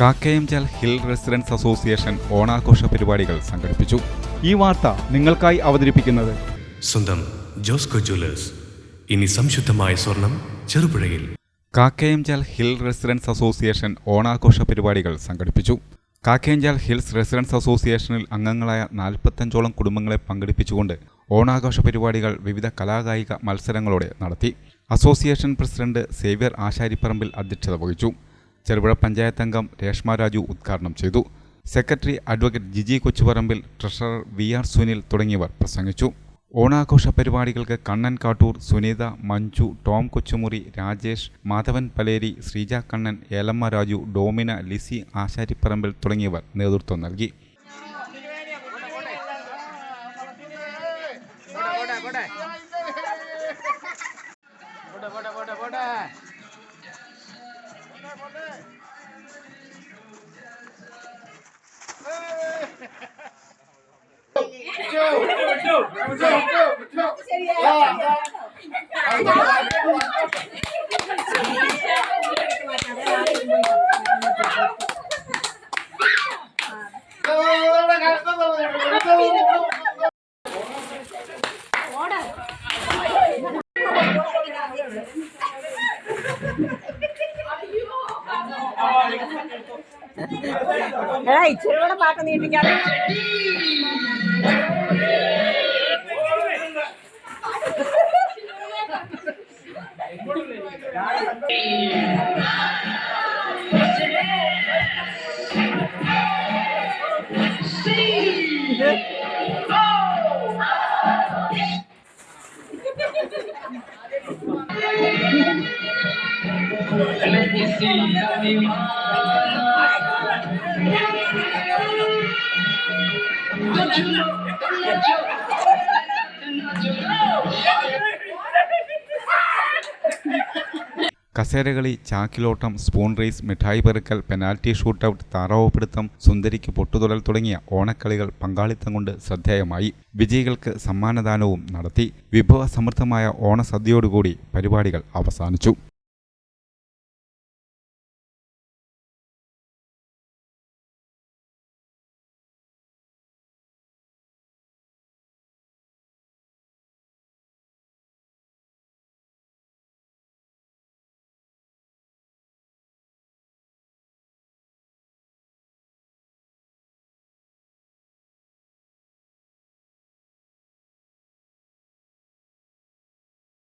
Kakkayamchal hill residence association ഓണാഘോഷ പരിപാടികൾ സംഘടിപ്പിച്ചു. ഈ വാർത്ത നിങ്ങൾക്കായി അവതരിപ്പിക്കുന്നത് സ്വന്തം ജോസ്കോ ജ്വല്ലേഴ്സ്. ഇനി സംശുദ്ധമായ സ്വർണം ചെറുപുഴയിൽ. കാക്കയംചാൽ ഹിൽ റെസിഡൻസ് അസോസിയേഷൻ ഓണാഘോഷ പരിപാടികൾ സംഘടിപ്പിച്ചു. കാക്കയംചാൽ ഹിൽസ് റെസിഡൻസ് അസോസിയേഷനിൽ അംഗങ്ങളായ നാൽപ്പത്തഞ്ചോളം കുടുംബങ്ങളെ പങ്കെടുപ്പിച്ചുകൊണ്ട് ഓണാഘോഷ പരിപാടികൾ വിവിധ കലാകായിക മത്സരങ്ങളോടെ നടത്തി. അസോസിയേഷൻ പ്രസിഡന്റ് സേവ്യർ ആശാരിപ്പറമ്പിൽ അധ്യക്ഷത വഹിച്ചു. ചെറുപുഴ പഞ്ചായത്ത് അംഗം രേഷ്മ രാജു ഉദ്ഘാടനം ചെയ്തു. Secretary advocate Jiji Kochuparambil treasurer V R Sunil തുടങ്ങിയവർ പ്രസംഗിച്ചു. ഓണാഘോഷ പരിപാടികൾക്ക് കണ്ണൻ കാട്ടൂർ സുനീത മഞ്ജു ടോം കൊച്ചുമുറി രാജേഷ് മാധവൻ പലേരി ശ്രീജ കണ്ണൻ ഏലമ്മ രാജു ഡോമിന ലിസി ആശാരിപ്പറമ്പിൽ തുടങ്ങിയവർ നേതൃത്വം നൽകി. എടാ ഇച്ചിരി കൂടെ പാട്ട് Let me see how you. Don't you know? Don't you know? കസേരകളി ചാക്കിലോട്ടം സ്പൂൺ റേസ് മിഠായി പെറുക്കൽ പെനാൽറ്റി ഷൂട്ടൌട്ട് താറാവ് പിടുത്തം സുന്ദരിക്ക് പൊട്ടുതൊടൽ തുടങ്ങിയ ഓണക്കളികൾ പങ്കാളിത്തം കൊണ്ട് ശ്രദ്ധേയമായി. വിജയികൾക്ക് സമ്മാനദാനവും നടത്തി. വിഭവസമൃദ്ധമായ ഓണസദ്യയോടുകൂടി പരിപാടികൾ അവസാനിച്ചു.